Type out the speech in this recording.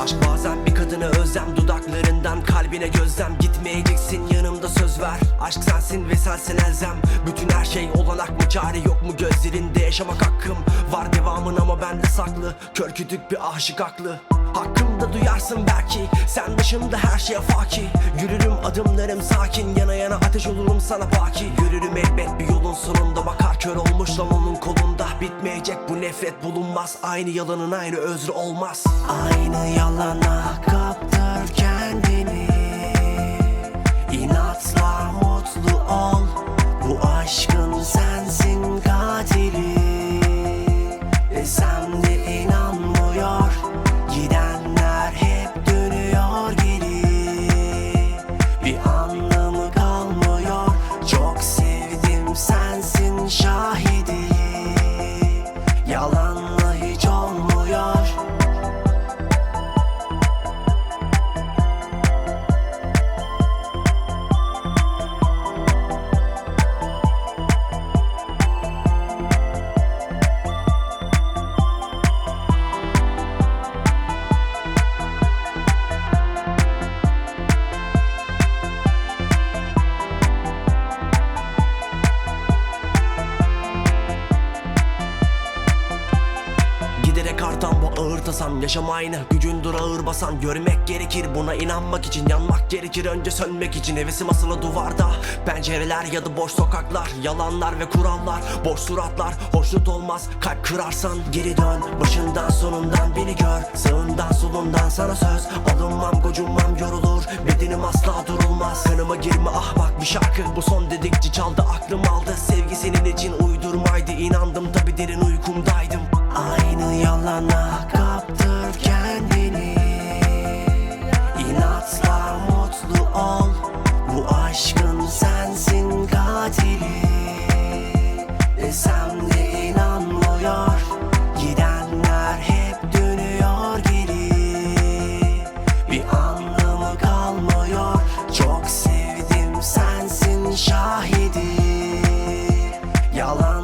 Aşk bazen bir kadına özlem Dudaklarından kalbine gözlem. Gitmeyeceksin yanımda söz ver. Aşk sensin ve sensin elzem. Bütün her şey olanak mı çare yok mu Gözlerinde yaşamak hakkım? Var devamın ama bende saklı. Kör kütük bir aşık aklı. Hakkımda duyarsın belki. Sen dışımda her şeye faki. Yürürüm adımlarım sakin. Yana yana ateş olurum sana baki. Yürürüm elbet bir yolun sonunda nefret bulunmaz. Aynı yalanın aynı özrü olmaz. Aynı yalana kaptır kendini Artan bu ağır tasam Yaşam aynı. Gücündür ağır basan Görmek gerekir. Buna inanmak için Yanmak gerekir. Önce sönmek için Hevesim asılı duvarda. Pencereler ya da boş sokaklar Yalanlar ve kurallar Boş suratlar hoşnut olmaz. Kalp kırarsan geri dön. Başından sonundan beni gör. Sağından solundan sana söz. Alınmam gocunmam yorulur. Bedenim asla durulmaz. Kanıma girme ah bak bir şarkı. Bu son dedikçe çaldı aklım aldı Aşkım sensin katili. Desem de inanmıyor. Gidenler hep dönüyor geri. Bir anlamı kalmıyor. Çok sevdim sensin şahidi. Yalan